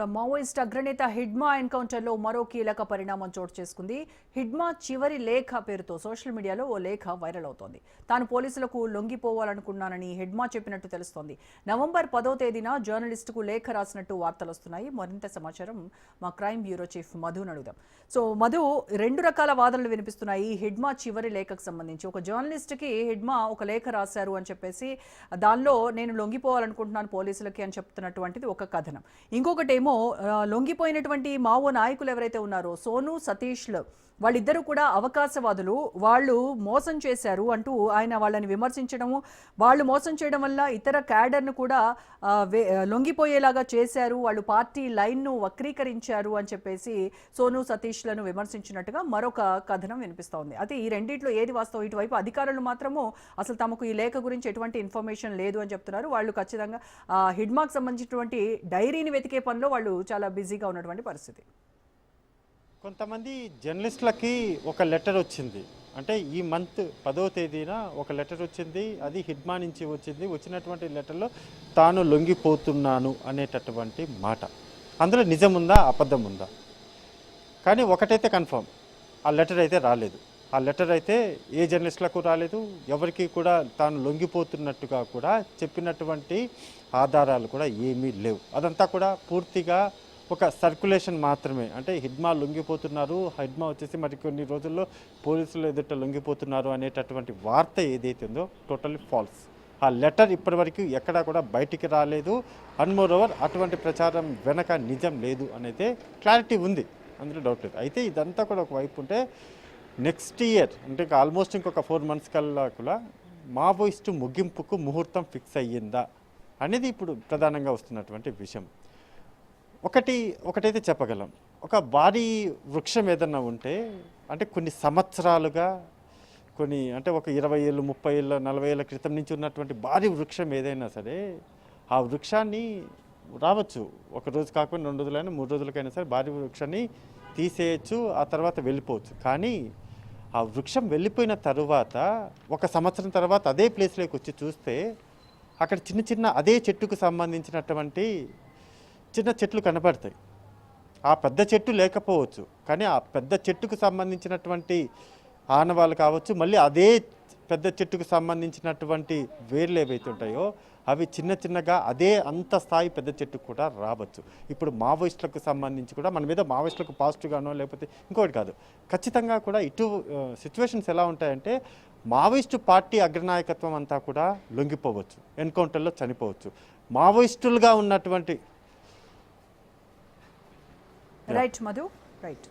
ఇక మావోయిస్ట్ అగ్రనేత హిడ్మా ఎన్కౌంటర్లో మరో కీలక పరిణామం చోటు చేసుకుంది. హిడ్మా చివరి లేఖ పేరుతో సోషల్ మీడియాలో ఓ లేఖ వైరల్ అవుతోంది. తాను పోలీసులకు లొంగిపోవాలనుకున్నానని హిడ్మా చెప్పినట్టు తెలుస్తోంది. నవంబర్ పదో తేదీన జర్నలిస్టుకు లేఖ రాసినట్టు వార్తలు వస్తున్నాయి. మరింత సమాచారం మా క్రైమ్ బ్యూరో చీఫ్ మధుని అడుగుదాం. సో మధు రెండు రకాల వాదనలు వినిపిస్తున్నాయి హిడ్మా చివరి లేఖకు సంబంధించి. ఒక జర్నలిస్ట్కి హిడ్మా ఒక లేఖ రాశారు అని చెప్పేసి దానిలో నేను లొంగిపోవాలనుకుంటున్నాను పోలీసులకి అని చెప్తున్నటువంటిది ఒక కథనం. ఇంకొకటి ఏమో ఏమో లొంగిపోయినటువంటి మావో నాయకులు ఎవరైతే ఉన్నారో సోను సతీష్లు వాళ్ళిద్దరూ కూడా అవకాశవాదులు. వాళ్ళు మోసం చేశారు అంటూ ఆయన వాళ్ళని విమర్శించడము వాళ్ళు మోసం చేయడం వల్ల ఇతర క్యాడర్ను కూడా లొంగిపోయేలాగా చేశారు. వాళ్ళు పార్టీ లైన్ను వక్రీకరించారు అని చెప్పేసి సోను సతీష్లను విమర్శించినట్టుగా మరొక కథనం వినిపిస్తోంది. అయితే ఈ రెండిట్లో ఏది వాస్తవం? ఇటువైపు అధికారులు మాత్రము అసలు తమకు ఈ లేఖ గురించి ఎటువంటి ఇన్ఫర్మేషన్ లేదు అని చెప్తున్నారు. వాళ్ళు ఖచ్చితంగా ఆ, హిడ్మాకు సంబంధించినటువంటి డైరీని వెతికే పనిలో వాళ్ళు చాలా బిజీగా ఉన్నటువంటి పరిస్థితి. కొంతమంది జర్నలిస్టులకి ఒక లెటర్ వచ్చింది. అంటే ఈ మంత్ పదవ తేదీన ఒక లెటర్ వచ్చింది. అది హిడ్మా నుంచి వచ్చింది. వచ్చినటువంటి లెటర్లో తాను లొంగిపోతున్నాను అనేటటువంటి మాట. అందులో నిజం ఉందా అబద్ధం ఉందా కానీ ఒకటైతే కన్ఫర్మ్ ఆ లెటర్ అయితే రాలేదు. ఆ లెటర్ అయితే ఏ జర్నలిస్టులకు రాలేదు ఎవరికి కూడా తాను లొంగిపోతున్నట్టుగా కూడా చెప్పినటువంటి ఆధారాలు కూడా ఏమీ లేవు. అదంతా కూడా పూర్తిగా ఒక సర్క్యులేషన్ మాత్రమే. అంటే హిడ్మా లొంగిపోతున్నారు హిడ్మా వచ్చేసి మరి కొన్ని రోజుల్లో పోలీసులు ఎదుట లొంగిపోతున్నారు అనేటటువంటి వార్త ఏదైతే ఉందో టోటల్లీ ఫాల్స్. ఆ లెటర్ ఇప్పటివరకు ఎక్కడా కూడా బయటికి రాలేదు. అండ్ మోర్ ఓవర్ అటువంటి ప్రచారం వెనక నిజం లేదు అనేది క్లారిటీ ఉంది. అందులో డౌట్ లేదు. అయితే ఇదంతా కూడా ఒక వైపు ఉంటే నెక్స్ట్ ఇయర్ అంటే ఆల్మోస్ట్ ఇంకొక ఫోర్ మంత్స్ కల్లా కూడా మావోయిస్టు ముగింపుకు ముహూర్తం ఫిక్స్ అయ్యిందా అనేది ఇప్పుడు ప్రధానంగా వస్తున్నటువంటి విషయం. ఒకటి ఒకటైతే చెప్పగలం. ఒక భారీ వృక్షం ఏదన్నా ఉంటే అంటే కొన్ని సంవత్సరాలుగా కొన్ని అంటే ఒక ఇరవై ఏళ్ళు ముప్పై ఏళ్ళ నలభై ఏళ్ళ క్రితం నుంచి ఉన్నటువంటి భారీ వృక్షం ఏదైనా సరే ఆ వృక్షాన్ని రావచ్చు. ఒక రోజు కాకుండా రెండు రోజులైనా మూడు రోజులకైనా సరే భారీ వృక్షాన్ని తీసేయచ్చు ఆ తర్వాత వెళ్ళిపోవచ్చు. కానీ ఆ వృక్షం వెళ్ళిపోయిన తర్వాత ఒక సంవత్సరం తర్వాత అదే ప్లేస్లోకి వచ్చి చూస్తే అక్కడ చిన్న చిన్న అదే చెట్టుకు సంబంధించినటువంటి చిన్న చెట్లు కనపడతాయి. ఆ పెద్ద చెట్టు లేకపోవచ్చు. కానీ ఆ పెద్ద చెట్టుకు సంబంధించినటువంటి ఆనవాళ్ళు కావచ్చు మళ్ళీ అదే పెద్ద చెట్టుకు సంబంధించినటువంటి వేర్లు ఏవైతే ఉంటాయో అవి చిన్న చిన్నగా అదే అంత స్థాయి పెద్ద చెట్టుకు కూడా రావచ్చు. ఇప్పుడు మావోయిస్టులకు సంబంధించి కూడా మన మీద మావోయిస్టులకు పాజిటివ్గానో లేకపోతే ఇంకోటి కాదు. ఖచ్చితంగా కూడా ఇటు సిచ్యువేషన్స్ ఎలా ఉంటాయంటే మావోయిస్టు పార్టీ అగ్రనాయకత్వం అంతా కూడా లొంగిపోవచ్చు. ఎన్కౌంటర్లో చనిపోవచ్చు. మావోయిస్టులుగా ఉన్నటువంటి రైట్ మధు రైట్